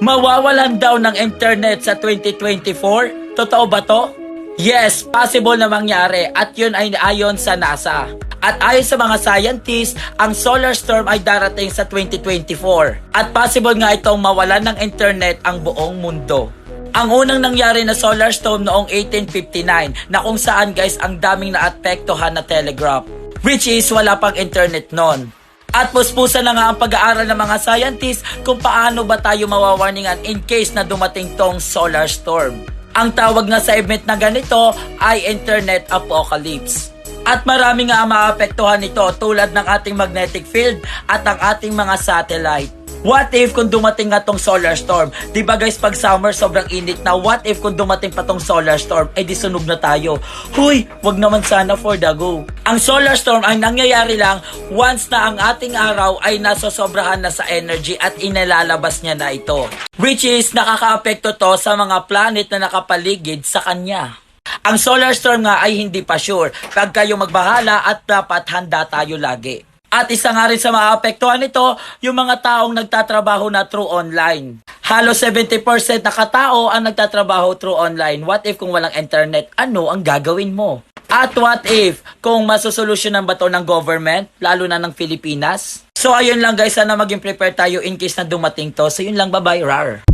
Mawawalan daw ng internet sa 2024? Totoo ba to? Yes, possible na mangyari at yun ay ayon sa NASA. At ayon sa mga scientists, ang solar storm ay darating sa 2024. At possible nga itong mawalan ng internet ang buong mundo. Ang unang nangyari na solar storm noong 1859 na kung saan guys ang daming naapektuhan na telegraph. Which is wala pang internet noon. At puspusan na nga ang pag-aaral ng mga scientists kung paano ba tayo mawawarningan in case na dumating tong solar storm. Ang tawag nga sa event na ganito ay Internet Apocalypse. At marami nga ang maapektuhan nito tulad ng ating magnetic field at ang ating mga satellite. What if kung dumating nga tong solar storm? Ba guys, pag summer sobrang init na, what if kung dumating pa tong solar storm, ay di sunog na tayo? Huy, wag naman sana for the go. Ang solar storm ay nangyayari lang once na ang ating araw ay nasosobrahan na sa energy at inalalabas niya na ito. Which is nakakaapekto to sa mga planet na nakapaligid sa kanya. Ang solar storm nga ay hindi pa sure. Pag kayo magbahala at dapat handa tayo lagi. At isa nga rin sa maapektuhan nito, yung mga taong nagtatrabaho na through online. Halos 70% na katao ang nagtatrabaho through online. What if kung walang internet, ano ang gagawin mo? At what if kung masusolusyonan ba to ng government, lalo na ng Pilipinas? So ayun lang guys, sana maging prepare tayo in case na dumating to. So yun lang, bye-bye, rar.